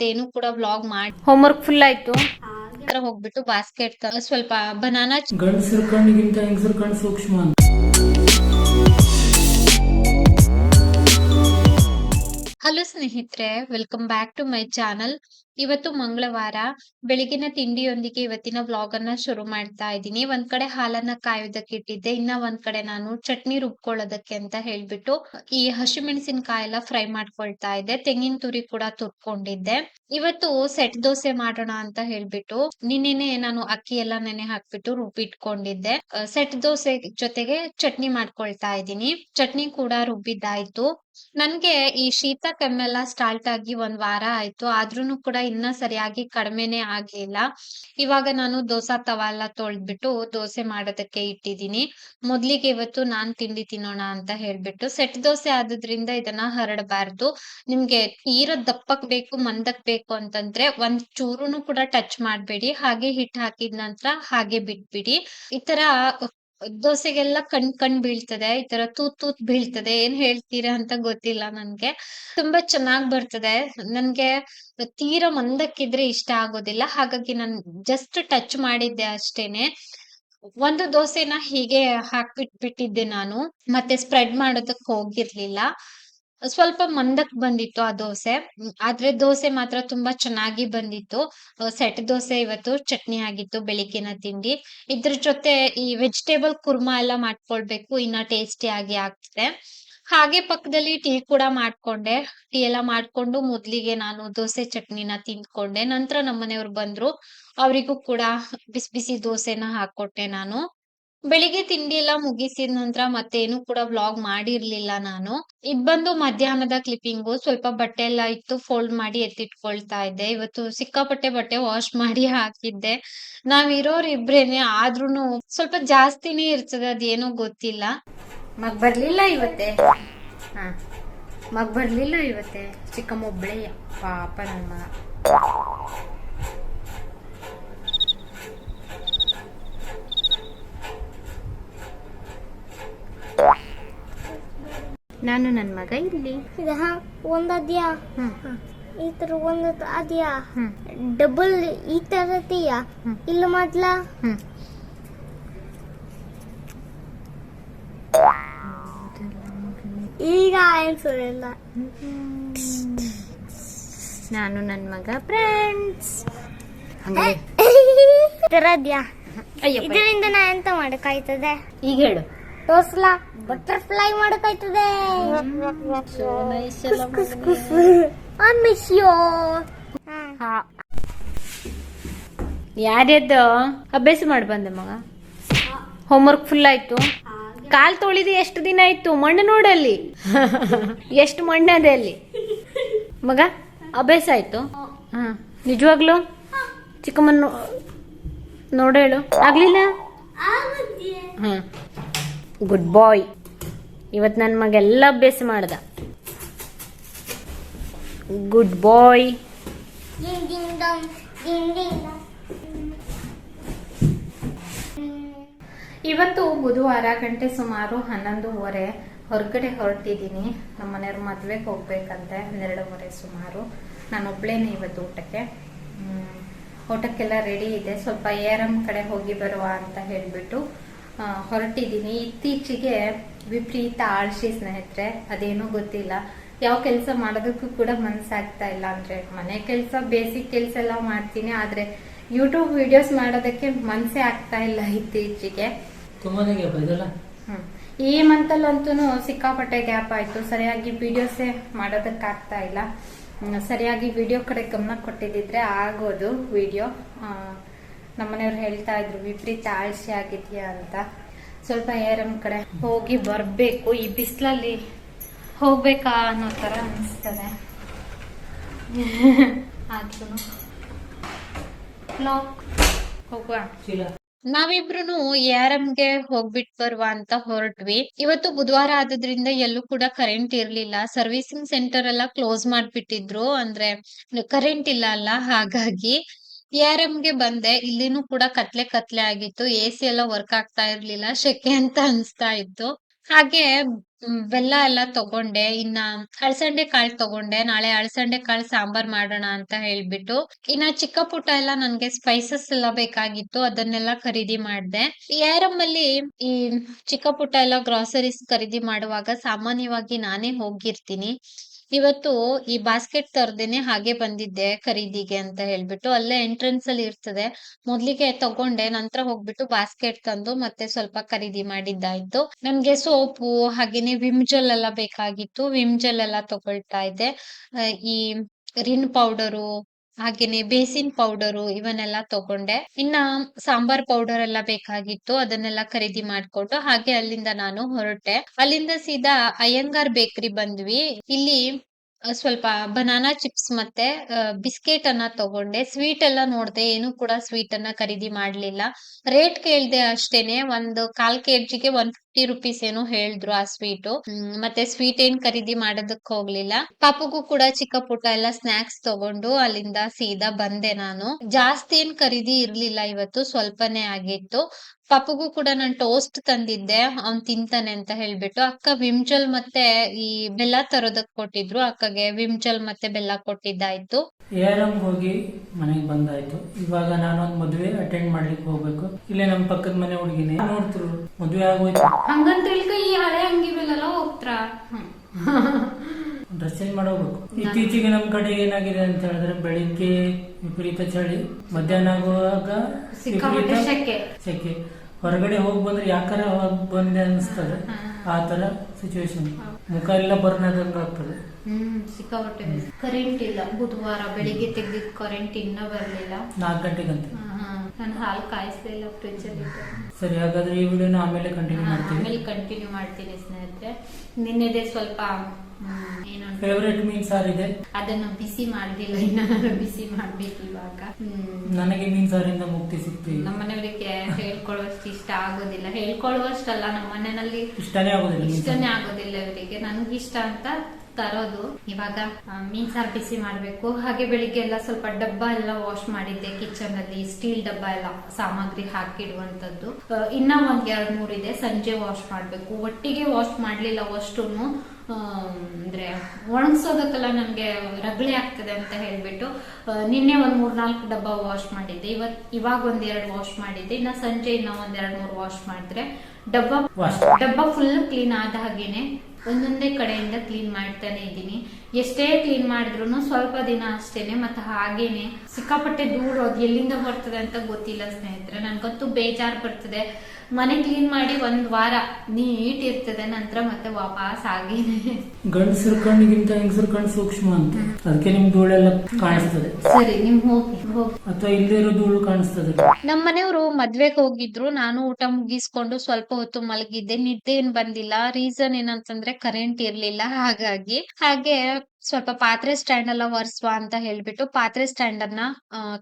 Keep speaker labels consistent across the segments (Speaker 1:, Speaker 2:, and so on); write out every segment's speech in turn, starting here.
Speaker 1: ಮತ್ತೇನು ಕೂಡ ಬ್ಲಾಗ್ ಮಾಡಿ
Speaker 2: ಹೋಮ್ ವರ್ಕ್ ಫುಲ್ ಆಯ್ತು
Speaker 1: ಹೋಗ್ಬಿಟ್ಟು ಬಾಸ್ಕೆಟ್ ಸ್ವಲ್ಪ ಬನಾನಾ
Speaker 3: ಗಂಡಸರ ಕಣ್ಣಿಗಿಂತ ಹೆಂಗಸರ ಕಣ್ಣು ಸೂಕ್ಷ್ಮ
Speaker 1: ಹಲೋ ಸ್ನೇಹಿತರೆ welcome back to my channel ಇವತ್ತು ಮಂಗಳವಾರ ಬೆಳಗಿನ ತಿಂಡಿಯೊಂದಿಗೆ ಇವತ್ತಿನ ವ್ಲಾಗ್ ಅನ್ನ ಶುರು ಮಾಡ್ತಾ ಇದ್ದೀನಿ. ಒಂದ್ ಕಡೆ ಹಾಲನ್ನ ಕಾಯೋದಕ್ಕೆ ಇಟ್ಟಿದ್ದೆ. ಇನ್ನ ಒಂದ್ ಕಡೆ ನಾನು ಚಟ್ನಿ ರುಬ್ಕೊಳ್ಳೋದಕ್ಕೆ ಅಂತ ಹೇಳ್ಬಿಟ್ಟು ಈ ಹಸಿಮೆಣಸಿನಕಾಯಿ ಎಲ್ಲ ಫ್ರೈ ಮಾಡ್ಕೊಳ್ತಾ ಇದ್ದೆ. ತೆಂಗಿನ ತುರಿ ಕೂಡ ತುರ್ಕೊಂಡಿದ್ದೆ. ಇವತ್ತು ಸೆಟ್ ದೋಸೆ ಮಾಡೋಣ ಅಂತ ಹೇಳ್ಬಿಟ್ಟು ನಿನ್ನೆನೆ ನಾನು ಅಕ್ಕಿ ಎಲ್ಲ ನೆನೆ ಹಾಕ್ಬಿಟ್ಟು ರುಬ್ಬಿಟ್ಕೊಂಡಿದ್ದೆ. ಸೆಟ್ ದೋಸೆ ಜೊತೆಗೆ ಚಟ್ನಿ ಮಾಡ್ಕೊಳ್ತಾ ಇದ್ದೀನಿ. ಚಟ್ನಿ ಕೂಡ ರುಬ್ಬಿದ್ದಾಯ್ತು. ನನ್ಗೆ ಈ ಶೀತ ಕೆಮ್ಮೆಲ್ಲ ಸ್ಟಾರ್ಟ್ ಆಗಿ ಒಂದ್ ವಾರ ಆಯ್ತು. ಆದ್ರೂನು ಕೂಡ ಇನ್ನ ಸರಿಯಾಗಿ ಕಡಿಮೆನೆ ಆಗ್ಲಿಲ್ಲ. ಇವಾಗ ನಾನು ದೋಸಾ ತವಾ ಎಲ್ಲ ತೊಳ್ದ್ಬಿಟ್ಟು ದೋಸೆ ಮಾಡೋದಕ್ಕೆ ಇಟ್ಟಿದ್ದೀನಿ. ಮೊದ್ಲಿಗೆ ಇವತ್ತು ನಾನ್ ತಿಂಡಿ ತಿನ್ನೋಣ ಅಂತ ಹೇಳ್ಬಿಟ್ಟು ಸೆಟ್ ದೋಸೆ ಆದ್ರಿಂದ ಇದನ್ನ ಹರಡಬಾರ್ದು. ನಿಮ್ಗೆ ತೀರ ದಪ್ಪಕ್ ಬೇಕು, ಮಂದಕ್ ಬೇಕು ಅಂತಂದ್ರೆ ಒಂದ್ ಚೂರುನು ಕೂಡ ಟಚ್ ಮಾಡ್ಬೇಡಿ. ಹಾಗೆ ಹಿಟ್ ಹಾಕಿದ ನಂತರ ಹಾಗೆ ಬಿಟ್ಬಿಡಿ. ಈ ತರ ದೋಸೆಗೆಲ್ಲ ಕಣ್ ಕಣ್ ಬೀಳ್ತದೆ, ಈ ತರ ತೂತ್ ತೂತ್ ಬೀಳ್ತದೆ, ಏನ್ ಹೇಳ್ತೀರಾ ಅಂತ ಗೊತ್ತಿಲ್ಲ ನನ್ಗೆ. ತುಂಬಾ ಚೆನ್ನಾಗ್ ಬರ್ತದೆ. ನನ್ಗೆ ತೀರಾ ಮಂದಕ್ಕಿದ್ರೆ ಇಷ್ಟ ಆಗೋದಿಲ್ಲ. ಹಾಗಾಗಿ ನಾನ್ ಜಸ್ಟ್ ಟಚ್ ಮಾಡಿದ್ದೆ ಅಷ್ಟೇನೆ. ಒಂದು ದೋಸೆನ ಹೀಗೆ ಹಾಕ್ಬಿಟ್ಬಿಟ್ಟಿದ್ದೆ ನಾನು. ಮತ್ತೆ ಸ್ಪ್ರೆಡ್ ಮಾಡೋದಕ್ ಹೋಗಿರ್ಲಿಲ್ಲ. ಸ್ವಲ್ಪ ಮಂದಕ್ ಬಂದಿತ್ತು ಆ ದೋಸೆ. ಆದ್ರೆ ದೋಸೆ ಮಾತ್ರ ತುಂಬಾ ಚೆನ್ನಾಗಿ ಬಂದಿತ್ತು. ಸೆಟ್ ದೋಸೆ ಇವತ್ತು ಚಟ್ನಿ ಆಗಿತ್ತು ಬೆಳಿಗ್ಗೆನ ತಿಂಡಿ. ಇದ್ರ ಜೊತೆ ಈ ವೆಜಿಟೇಬಲ್ ಕುರ್ಮಾ ಎಲ್ಲ ಮಾಡ್ಕೊಳ್ಬೇಕು, ಇನ್ನ ಟೇಸ್ಟಿ ಆಗಿ ಆಗ್ತದೆ. ಹಾಗೆ ಪಕ್ಕದಲ್ಲಿ ಟೀ ಕೂಡ ಮಾಡ್ಕೊಂಡೆ. ಟೀ ಎಲ್ಲ ಮಾಡ್ಕೊಂಡು ಮೊದ್ಲಿಗೆ ನಾನು ದೋಸೆ ಚಟ್ನಿನ ತಿಂದ್ಕೊಂಡೆ. ನಂತರ ನಮ್ಮನೆಯವ್ರು ಬಂದ್ರು. ಅವರಿಗೂ ಕೂಡ ಬಿಸಿ ಬಿಸಿ ದೋಸೆನ ಹಾಕೊಟ್ಟೆ ನಾನು. ಬೆಳಿಗ್ಗೆ ತಿಂಡಿ ಎಲ್ಲ ಮುಗಿಸಿದ ನಂತರ ಮತ್ತೇನು ಕೂಡ ವ್ಲಾಗ್ ಮಾಡಿರ್ಲಿಲ್ಲ ನಾನು. ಇದ್ ಬಂದು ಮಧ್ಯಾಹ್ನದ ಕ್ಲಿಪ್ಪಿಂಗು ಸ್ವಲ್ಪ ಬಟ್ಟೆ ಎಲ್ಲ ಇತ್ತು ಫೋಲ್ಡ್ ಮಾಡಿ ಎತ್ತಿಟ್ಕೊಳ್ತಾ ಇದ್ದೆ. ಇವತ್ತು ಸಿಕ್ಕಾಪಟ್ಟೆ ಬಟ್ಟೆ ವಾಶ್ ಮಾಡಿ ಹಾಕಿದ್ದೆ. ನಾವ್ ಇರೋರ್ ಇಬ್ರೇನೆ ಆದ್ರೂನು ಸ್ವಲ್ಪ ಜಾಸ್ತಿನೇ ಇರ್ತದೆ, ಅದೇನೋ ಗೊತ್ತಿಲ್ಲ.
Speaker 2: ಮಗ್ ಬರ್ಲಿಲ್ಲ ಇವತ್ತೆ? ಮಗ್ ಬರ್ಲಿಲ್ಲ ಇವತ್ತೆ? ಚಿಕ್ಕಮ್ಮ ಒಬ್ಳೆ. ಪಾಪ ನನ್ನ ನಾನು ನನ್ನ ಮಗ ಇಲ್ಲಿ.
Speaker 4: ಒಂದ್ ಅದ್ಯಾ? ಈ ತರ ಒಂದ್ ಅದ್ಯಾ? ಡಬಲ್ ಈ ತರತಿಯಾ
Speaker 2: ಹ್ಮ್.
Speaker 4: ಇಲ್ಲ ಮೊದ್ಲ
Speaker 2: ಈಗ
Speaker 4: ಈಗ ಅನ್ಸೋದಿಲ್ಲ
Speaker 2: ನಾನು ನನ್ನ ಮಗ ಫ್ರೆಂಡ್ಸ್ ತರದ್ಯಾ
Speaker 4: ಇದರಿಂದ ನಾ ಎಂತ ಮಾಡಕ್ಕಾಯ್ತದೆ
Speaker 2: ಈಗ ಹೇಳು.
Speaker 4: ಟೋಸ್ಲಾ ಬಟರ್ಫ್ಲೈ ಮಾಡಕ್ಕಾಯ್ತದೆ ಐ ಮಿಸ್ ಯು
Speaker 2: ಹಾ. ಯಾರ್ಯದ್ದು ಅಭ್ಯಾಸ ಮಾಡಿ ಬಂದೆ ಮಗ. ಹೋಮ್ವರ್ಕ್ ಫುಲ್ ಆಯ್ತು. ಕಾಲ್ ತೊಳಿದು ಎಷ್ಟು ದಿನ ಆಯ್ತು? ಮಣ್ಣು ನೋಡಲ್ಲಿ. ಎಷ್ಟು ಮಣ್ಣು ಅದೇ ಅಲ್ಲಿ. ಮಗ ಅಭ್ಯಾಸ ಆಯ್ತು? ಹಾ. ನಿಜವಾಗ್ಲು? ಚಿಕ್ಕಮ್ಮನ ನೋಡೇಳು ಆಗ್ಲಿಲ್ಲ? ಹಾ. ಗುಡ್ ಬಾಯ್ ಇವತ್ತು ನನ್ನ ಮಗ ಎಲ್ಲ ಅಭ್ಯಾಸ ಮಾಡ್ದ. ಗುಡ್ ಬಾಯ್ ಇವತ್ತು ಬುಧವಾರ ಗಂಟೆ ಸುಮಾರು ಹನ್ನೊಂದುವರೆ ಹೊರಗಡೆ ಹೊರಟಿದ್ದೀನಿ. ನಮ್ಮ ಮನೆಯವ್ರ ಮದ್ವೆಗೆ ಹೋಗ್ಬೇಕಂತೆ ಹನ್ನೆರಡೂವರೆ ಸುಮಾರು. ನಾನು ಒಬ್ಳೇನೆ ಇವತ್ತು ಊಟಕ್ಕೆ. ಹ್ಮ್, ಊಟಕ್ಕೆಲ್ಲ ರೆಡಿ ಇದೆ. ಸ್ವಲ್ಪ ಏರಂ ಕಡೆ ಹೋಗಿ ಬರುವ ಅಂತ ಹೇಳಿಬಿಟ್ಟು ಹೊರಟಿದ್ದೀನಿ. ಇತ್ತೀಚೆಗೆ ವಿಪರೀತ ಆಳ್ಸಿ ಸ್ನೇಹಿತರೆ ಅದೇನೂ ಗೊತ್ತಿಲ್ಲ. ಯಾವ ಕೆಲಸ ಮಾಡೋದಕ್ಕೂ ಕೂಡ ಮನ್ಸಾಗ್ತಾ ಇಲ್ಲ ಅಂದ್ರೆ ಮನೆ ಕೆಲಸ ಬೇಸಿಕ್ ಕೆಲಸ ಎಲ್ಲ ಮಾಡ್ತೀನಿ ಆದ್ರೆ ಯೂಟ್ಯೂಬ್ ವಿಡಿಯೋಸ್ ಮಾಡೋದಕ್ಕೆ ಮನ್ಸೇ ಆಗ್ತಾ ಇಲ್ಲ ಇತ್ತೀಚೆಗೆ.
Speaker 3: ತುಂಬಾನೇ
Speaker 2: ಹ್ಮ್. ಈ ಮಂತಲ್ಲಂತೂ ಸಿಕ್ಕಾಪಟ್ಟೆ ಗ್ಯಾಪ್ ಆಯ್ತು. ಸರಿಯಾಗಿ ವಿಡಿಯೋಸೇ ಮಾಡೋದಕ್ಕಾಗ್ತಾ ಇಲ್ಲ. ಸರಿಯಾಗಿ ವಿಡಿಯೋ ಕಡೆ ಗಮನ ಕೊಟ್ಟಿದ್ದಿದ್ರೆ ಆಗೋದು ವಿಡಿಯೋ ನಮ್ಮನೆಯವ್ರು ಹೇಳ್ತಾ ಇದ್ರು ವಿಪರೀತ ಆಳ್ಸಿ ಆಗಿದ್ಯಾ ಅಂತ. ಸ್ವಲ್ಪ ಏರಂ ಕಡೆ ಹೋಗಿ ಬರ್ಬೇಕು ಈ ಬಿಸಿಲಲ್ಲಿ ಹೋಗ್ಬೇಕಾ ಅನ್ನೋ ತರ ಅನಿಸ್ತದೆ. ಆದ್ರೂ ಲಾಕ್ ಹೋಗುವ.
Speaker 3: ನಾವಿಬ್ರು
Speaker 1: ನಾವಿಬ್ರುನು ಗೆ ಹೋಗ್ಬಿಟ್ ಬರುವ ಅಂತ ಹೊರಟ್ವಿ. ಇವತ್ತು ಬುಧವಾರ ಆದ್ರಿಂದ ಎಲ್ಲೂ ಕೂಡ ಕರೆಂಟ್ ಇರ್ಲಿಲ್ಲ. ಸರ್ವಿಸಿಂಗ್ ಸೆಂಟರ್ ಎಲ್ಲ ಕ್ಲೋಸ್ ಮಾಡ್ಬಿಟ್ಟಿದ್ರು. ಅಂದ್ರೆ ಕರೆಂಟ್ ಇಲ್ಲ ಅಲ್ಲ ಹಾಗಾಗಿ ಗೆ ಬಂದೆ. ಇಲ್ಲಿನೂ ಕೂಡ ಕತ್ಲೆ ಕತ್ಲೆ ಆಗಿತ್ತು. ಎ ಸಿ ಎಲ್ಲ ವರ್ಕ್ ಆಗ್ತಾ ಇರ್ಲಿಲ್ಲ. ಶೆಕೆ ಅಂತ ಅನ್ಸ್ತಾ ಇತ್ತು. ಹಾಗೆ ಬೆಲ್ಲ ಎಲ್ಲ ತಗೊಂಡೆ. ಇನ್ನ ಅಳಸಂಡೆ ಕಾಳು ತಗೊಂಡೆ. ನಾಳೆ ಅಳಸಂಡೆ ಕಾಳು ಸಾಂಬಾರ್ ಮಾಡೋಣ ಅಂತ ಹೇಳ್ಬಿಟ್ಟು. ಇನ್ನ ಚಿಕ್ಕ ಪುಟ್ಟ ಎಲ್ಲ ನನ್ಗೆ ಸ್ಪೈಸಸ್ ಎಲ್ಲ ಬೇಕಾಗಿತ್ತು. ಅದನ್ನೆಲ್ಲ ಖರೀದಿ ಮಾಡ್ದೆ. ಏರಮ್ ಅಲ್ಲಿ ಈ ಚಿಕ್ಕ ಪುಟ್ಟ ಎಲ್ಲ ಗ್ರಾಸರೀಸ್ ಖರೀದಿ ಮಾಡುವಾಗ ಸಾಮಾನ್ಯವಾಗಿ ನಾನೇ ಹೋಗಿರ್ತೀನಿ. ಇವತ್ತು ಈ ಬಾಸ್ಕೆಟ್ ತರದೇನೆ ಹಾಗೆ ಬಂದಿದ್ದೆ ಖರೀದಿಗೆ ಅಂತ ಹೇಳ್ಬಿಟ್ಟು. ಅಲ್ಲೇ ಎಂಟ್ರೆನ್ಸ್ ಅಲ್ಲಿ ಇರ್ತದೆ. ಮೊದ್ಲಿಗೆ ತಗೊಂಡೆ, ನಂತರ ಹೋಗ್ಬಿಟ್ಟು ಬಾಸ್ಕೆಟ್ ತಂದು ಮತ್ತೆ ಸ್ವಲ್ಪ ಖರೀದಿ ಮಾಡಿದ್ದಾಯ್ತು. ನಮ್ಗೆ ಸೋಪು, ಹಾಗೇನೆ ವಿಮ್ ಜೆಲ್ ಎಲ್ಲ ಬೇಕಾಗಿತ್ತು. ವಿಮ್ ಜೆಲ್ ಎಲ್ಲ ತಗೊಳ್ತಾ ಇದ್ದೆ. ಈ ರಿನ್ ಪೌಡರು ಹಾಗೇನೆ ಬೇಸಿನ್ ಪೌಡರ್ ಇವನ್ನೆಲ್ಲ ತಗೊಂಡೆ. ಇನ್ನ ಸಾಂಬಾರ್ ಪೌಡರ್ ಎಲ್ಲ ಬೇಕಾಗಿತ್ತು, ಅದನ್ನೆಲ್ಲ ಖರೀದಿ ಮಾಡ್ಕೊಂಡು ಹಾಗೆ ಅಲ್ಲಿಂದ ನಾನು ಹೊರಟೆ. ಅಲ್ಲಿಂದ ಸೀದಾ ಅಯ್ಯಂಗಾರ್ ಬೇಕರಿ ಬಂದ್ವಿ. ಇಲ್ಲಿ ಸ್ವಲ್ಪ ಬನಾನಾ ಚಿಪ್ಸ್ ಮತ್ತೆ ಬಿಸ್ಕೆಟ್ ಅನ್ನ ತಗೊಂಡೆ. ಸ್ವೀಟ್ ಎಲ್ಲ ನೋಡ್ದೆ, ಏನು ಕೂಡ ಸ್ವೀಟ್ ಅನ್ನ ಖರೀದಿ ಮಾಡ್ಲಿಲ್ಲ. ರೇಟ್ ಕೇಳ್ದೆ ಅಷ್ಟೇನೆ, ಒಂದು ಕಾಲ್ ಕೆ ಜಿಗೆ ಒನ್ ಫಿಫ್ಟಿ ರುಪೀಸ್ ಏನೋ ಹೇಳಿದ್ರು ಆ ಸ್ವೀಟು ಮತ್ತೆ ಸ್ವೀಟ್ ಏನ್ ಖರೀದಿ ಮಾಡೋದಕ್ ಹೋಗ್ಲಿಲ್ಲ. ಪಾಪುಗೂ ಕೂಡ ಚಿಕ್ಕ ಪುಟ್ಟ ಎಲ್ಲ ಸ್ನಾಕ್ಸ್ ತಗೊಂಡು ಅಲ್ಲಿಂದ ಸೀದಾ ಬಂದೆ ನಾನು. ಜಾಸ್ತಿ ಏನ್ ಖರೀದಿ ಇರ್ಲಿಲ್ಲ ಇವತ್ತು, ಸ್ವಲ್ಪನೇ ಆಗಿತ್ತು. ಪಾಪುಗೂ ಕೂಡ ನಾನು ಟೋಸ್ಟ್ ತಂದಿದ್ದೆ, ಅವ್ನ್ ತಿಂತಾನೆ ಅಂತ ಹೇಳ್ಬಿಟ್ಟು. ಅಕ್ಕ ವಿಮ್ಚಲ್ ಮತ್ತೆ ಈ ಬೆಲ್ಲ ತರೋದಕ್ ಕೊಟ್ಟಿದ್ರು, ಅಕ್ಕಗೆ ವಿಮ್ಚಲ್ ಮತ್ತೆ ಬೆಲ್ಲ ಕೊಟ್ಟಿದ್ದಾಯ್ತು.
Speaker 3: ಏರಂ ಹೋಗಿ ಮನೆಗೆ ಬಂದಾಯ್ತು. ಇವಾಗ ನಾನೊಂದ್ ಮದುವೆ ಅಟೆಂಡ್ ಮಾಡ್ಲಿಕ್ಕೆ ಹೋಗ್ಬೇಕು. ಇಲ್ಲೇ ನಮ್ಮ ಪಕ್ಕದ ಮನೆ ಹುಡುಗಿನೇ. ನೋಡ್ತಿರು, ಮದುವೆ ಆಗೋಯ್ತು.
Speaker 2: ಹಂಗಂತ ಹೇಳ್ಕ ಈ ಹಳೆ ಅಂಗಿವೆಲ್ಲ ಹೋಗ್ತಾರ?
Speaker 3: ಡ್ರೆಸ್ ಚೇಂಜ್ ಮಾಡೋಗ್ಬೇಕು ಇತ್ತೀಚೆಗೆ ನಮ್ಮ ಕಡೆ ಏನಾಗಿದೆ ಅಂತ ಹೇಳಿದ್ರೆ ಬೆಳಿಗ್ಗೆ ವಿಪರೀತ ಚಳಿ ಮಧ್ಯಾಹ್ನ ಆಗುವಾಗ
Speaker 2: ಸಿಕ್ಕಾಪಟ್ಟೆ
Speaker 3: ವಿಪರೀತ ಸೆಕೆ. ಹೊರಗಡೆ ಹೋಗಿ ಬಂದ್ರೆ ಯಾಕಾರ ಹೋಗ್ ಬಂದೆ ಅನಿಸ್ತದೆ. ಆ ತರ ಸಿಚುವೇಶನ್ ಮುಖ ಎಲ್ಲ ಬರ್ನ್ ಆಗ್ತದೆ.
Speaker 2: ಹ್ಮ್ ಸಿಕ್ಕಾಪಟ್ಟೆ. ಕರೆಂಟ್ ಇಲ್ಲ. ಬುಧವಾರ ಬೆಳಿಗ್ಗೆ ತೆಗ್ದಿದ್ ಕರೆಂಟ್ ಇನ್ನೂ ಬರ್ಲಿಲ್ಲ.
Speaker 3: ನಾಲ್ಕು ಗಂಟೆಗಂತ.
Speaker 2: ನಾನು ಹಾಲು ಕಾಯಿಸ್ತಾ ಇಲ್ಲ ಫ್ರಿಜ್ ಅಲ್ಲಿ
Speaker 3: ಸರಿ ಹಾಗಾದ್ರೆ ಈ ವಿಡಿಯೋನ ಆಮೇಲೆ ಕಂಟಿನ್ಯೂ ಮಾಡ್ತೀನಿ
Speaker 2: ಆಮೇಲೆ ಕಂಟಿನ್ಯೂ ಮಾಡ್ತೀನಿ ಸ್ನೇಹಿತರೆ. ನಿನ್ನೆದೆ ಸ್ವಲ್ಪ ಏನು
Speaker 3: ಫೇವರೇಟ್ ಮೀನ್ ಸಾರು ಇದೆ?
Speaker 2: ಅದನ್ನ ಬಿಸಿ ಮಾಡ್ದಿಲ್ಲ ಇನ್ನ ನಾನು ಬಿಸಿ ಮಾಡ್ಬೇಕು ಇವಾಗ.
Speaker 3: ನನಗೆ ಮೀನ್ ಸಾರಿಂದ ಮುಕ್ತಿ ಸಿಗ್ತೀವಿ.
Speaker 2: ನಮ್ಮ ಮನೆಯವರಿಗೆ ಹೇಳ್ಕೊಳ್ಳುವಷ್ಟು ಇಷ್ಟ ಆಗೋದಿಲ್ಲ. ಹೇಳ್ಕೊಳ್ಳುವಷ್ಟಲ್ಲ ನಮ್ಮ ಮನೆಯಲ್ಲಿ
Speaker 3: ಇಷ್ಟನೇ ಆಗೋದಿಲ್ಲ.
Speaker 2: ಇಷ್ಟನೇ ಆಗೋದಿಲ್ಲ ಇವರಿಗೆ. ನನಗಿಷ್ಟ ಅಂತ ತರೋದು. ಇವಾಗ ಮೀನ್ ಸಾರು ಬಿಸಿ ಮಾಡ್ಬೇಕು. ಹಾಗೆ ಬೆಳಿಗ್ಗೆ ಎಲ್ಲ ಸ್ವಲ್ಪ ಡಬ್ಬ ಎಲ್ಲ ವಾಶ್ ಮಾಡಿದ್ದೆ ಕಿಚನ್ ಅಲ್ಲಿ ಸ್ಟೀಲ್ ಡಬ್ಬ ಎಲ್ಲ ಸಾಮಗ್ರಿ ಹಾಕಿಡುವಂತದ್ದು ಇನ್ನ ಒಂದ್ ಎರಡ್ ಮೂರ್ ಇದೆ ಸಂಜೆ ವಾಶ್ ಮಾಡ್ಬೇಕು. ಒಟ್ಟಿಗೆ ವಾಶ್ ಮಾಡ್ಲಿಲ್ಲ ಅಷ್ಟೂನು ಅಂದ್ರೆ ಒಣಗ್ಸೋದಕ್ಕೆಲ್ಲ ನನ್ಗೆ ರಗಳೆ ಆಗ್ತದೆ ಅಂತ ಹೇಳ್ಬಿಟ್ಟು ನಿನ್ನೆ ಒಂದ್ ಮೂರ್ ನಾಲ್ಕು ಡಬ್ಬ ವಾಶ್ ಮಾಡಿದ್ದೆ. ಇವತ್ ಇವಾಗ ಒಂದ್ ಎರಡ್ ವಾಶ್ ಮಾಡಿದ್ದೆ. ಇನ್ನ ಸಂಜೆ ಇನ್ನ ಒಂದ್ ಎರಡ್ ಮೂರ್ ವಾಶ್ ಮಾಡಿದ್ರೆ ಡಬ್ಬ ಡಬ್ಬ ಫುಲ್ ಕ್ಲೀನ್ ಆದ ಹಾಗೇನೆ ಒಂದೊಂದೇ ಕಡೆಯಿಂದ ಕ್ಲೀನ್ ಮಾಡ್ತಾನೆ ಇದ್ದೀನಿ. ಎಷ್ಟೇ ಕ್ಲೀನ್ ಮಾಡಿದ್ರು ಸ್ವಲ್ಪ ದಿನ ಅಷ್ಟೇನೆ ಮತ್ತೆ ಹಾಗೇನೆ ಸಿಕ್ಕಾಪಟ್ಟೆ ದೂರ ಅದು ಎಲ್ಲಿಂದ ಬರ್ತದೆ ಅಂತ ಗೊತ್ತಿಲ್ಲ ಸ್ನೇಹಿತರೆ. ನನ್ಗಂತೂ ಬೇಜಾರ್ ಬರ್ತದೆ. ಮನೆ ಕ್ಲೀನ್ ಮಾಡಿ ಒಂದ್ ವಾರ ನೀಟ್ ಇರ್ತದೆ ನಂತರ ಮತ್ತೆ ವಾಪಸ್ ಆಗೇನೆ
Speaker 3: ಗಂಡಸರ ಕಣ್ಣಿಗಿಂತ ಹೆಂಗಸರ ಕಣ್ಣು ಸೂಕ್ಷ್ಮ ಅಂತ. ಅದಕ್ಕೆ ನಿಮ್ ಧೂಳೆಲ್ಲ ಕಾಣಿಸ್ತದೆ.
Speaker 2: ಸರಿ ನಿಮ್ ಹೋಗಿ ಹೋಗಿ.
Speaker 3: ಅಥವಾ ಇಲ್ಲದೆ ಇರೋ ಧೂಳು ಕಾಣಿಸ್ತದೆ.
Speaker 1: ನಮ್ಮ ಮನೆಯವರು ಮದ್ವೆಗ್ ಹೋಗಿದ್ರು. ನಾನು ಊಟ ಮುಗಿಸ್ಕೊಂಡು ಸ್ವಲ್ಪ ಹೊತ್ತು ಮಲಗಿದ್ದೆ. ನಿದ್ದೆ ಏನ್ ಬಂದಿಲ್ಲ. ರೀಸನ್ ಏನಂತಂದ್ರೆ ಕರೆಂಟ್ ಇರ್ಲಿಲ್ಲ, ಹಾಗಾಗಿ. ಹಾಗೆ ಸ್ವಲ್ಪ ಪಾತ್ರೆ ಸ್ಟ್ಯಾಂಡ್ ಎಲ್ಲ ಒರೆಸುವ ಅಂತ ಹೇಳ್ಬಿಟ್ಟು ಪಾತ್ರೆ ಸ್ಟ್ಯಾಂಡ್ ಅನ್ನ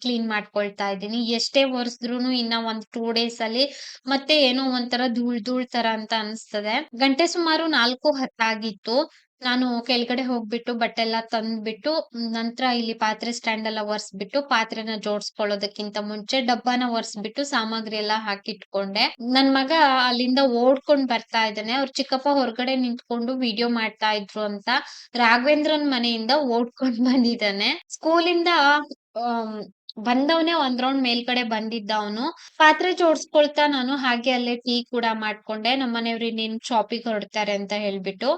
Speaker 1: ಕ್ಲೀನ್ ಮಾಡ್ಕೊಳ್ತಾ ಇದ್ದೀನಿ. ಎಷ್ಟೇ ಒರೆಸಿದ್ರು ಇನ್ನ ಒಂದ್ ಟೂ ಡೇಸ್ ಅಲ್ಲಿ ಮತ್ತೆ ಏನೋ ಒಂಥರ ಧೂಳ್ ಧೂಳ್ ತರ ಅಂತ ಅನ್ಸ್ತದೆ. ಗಂಟೆ ಸುಮಾರು ನಾಲ್ಕು ಹತ್ತಾಗಿತ್ತು. ನಾನು ಕೆಳಗಡೆ ಹೋಗ್ಬಿಟ್ಟು ಬಟ್ಟೆ ಎಲ್ಲ ತಂದ್ಬಿಟ್ಟು, ನಂತರ ಇಲ್ಲಿ ಪಾತ್ರೆ ಸ್ಟ್ಯಾಂಡ್ ಎಲ್ಲ ಒರೆಸ್ಬಿಟ್ಟು, ಪಾತ್ರೆನ ಜೋಡಿಸ್ಕೊಳ್ಳೋದಕ್ಕಿಂತ ಮುಂಚೆ ಡಬ್ಬನ ಒರೆಸ್ಬಿಟ್ಟು ಸಾಮಗ್ರಿ ಎಲ್ಲ ಹಾಕಿಟ್ಕೊಂಡೆ. ನನ್ ಮಗ ಅಲ್ಲಿಂದ ಓಡ್ಕೊಂಡ್ ಬರ್ತಾ ಇದ್ದಾನೆ. ಅವ್ರ ಚಿಕ್ಕಪ್ಪ ಹೊರಗಡೆ ನಿಂತ್ಕೊಂಡು ವಿಡಿಯೋ ಮಾಡ್ತಾ ಇದ್ರು ಅಂತ ರಾಘವೇಂದ್ರನ್ ಮನೆಯಿಂದ ಓಡ್ಕೊಂಡ್ ಬಂದಿದ್ದಾನೆ. ಸ್ಕೂಲಿಂದ ಬಂದವನೇ ಒಂದ್ ರೌಂಡ್ ಮೇಲ್ಗಡೆ ಬಂದಿದ್ದ ಅವನು. ಪಾತ್ರೆ ಜೋಡಿಸ್ಕೊಳ್ತಾ ನಾನು ಹಾಗೆ ಅಲ್ಲೇ ಟೀ ಕೂಡ ಮಾಡ್ಕೊಂಡೆ. ನಮ್ಮ ನಿನ್ ಶಾಪಿಗೆ ಹೊರಡ್ತಾರೆ ಅಂತ ಹೇಳ್ಬಿಟ್ಟು.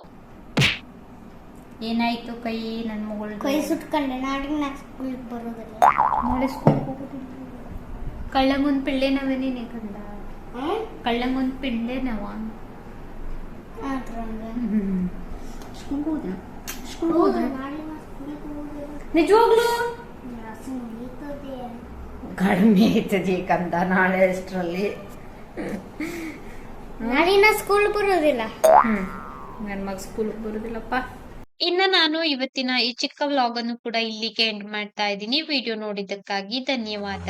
Speaker 2: ಏನಾಯ್ತು ಕೈ ನನ್ನ ಮಗಳು
Speaker 4: ಕೈ ಸುಟ್ಕೊಂಡೆ ನಾಡಿಗೆ ನಾ ಸ್ಕೂಲಿಗೆ ಬರೋದಿಲ್ಲ.
Speaker 2: ನಾಳೆ ಸ್ಕೂಲ್ ಪಿಳ್ಳೆ ನಾವೇನೇ ನೀನೆ ಕಂದ
Speaker 4: ಹ್ಮ್
Speaker 2: ಪಿಳ್ಳೆ ಪಿಳ್ಳೆನವ?
Speaker 4: ಆದ್ರ ಹಂಗೆ.
Speaker 2: ಸ್ಕೂಲ್ ಹೋದ ಸ್ಕೂಲ್
Speaker 4: ಹೌದು, ನಾಳೆ ನಾ ಸ್ಕೂಲಿಗೆ ಹೋಗೋದಿಲ್ಲ.
Speaker 2: ನಿಜವಾಗ್ಲು. ಕಡಿಮೆ ಆಯ್ತದೆ ಕಂದ ನಾಳೆ ಅಷ್ಟರಲ್ಲಿ.
Speaker 4: ನಾಳೆ ನಾ ಸ್ಕೂಲ್ ಬರೋದಿಲ್ಲ.
Speaker 2: ಹ್ಮ್. ನನ್ ಮಗ ಸ್ಕೂಲ್ ಬರುದಿಲ್ಲಪ್ಪ.
Speaker 1: ಇನ್ನ ನಾನು ಇವತ್ತಿನ ಈ ಚಿಕ್ಕ ವ್ಲಾಗ್ ಅನ್ನು ಕೂಡ ಇಲ್ಲಿಗೆ ಎಂಡ್ ಮಾಡ್ತಾ ಇದ್ದೀನಿ. ವಿಡಿಯೋ ನೋಡಿದ್ದಕ್ಕಾಗಿ ಧನ್ಯವಾದ.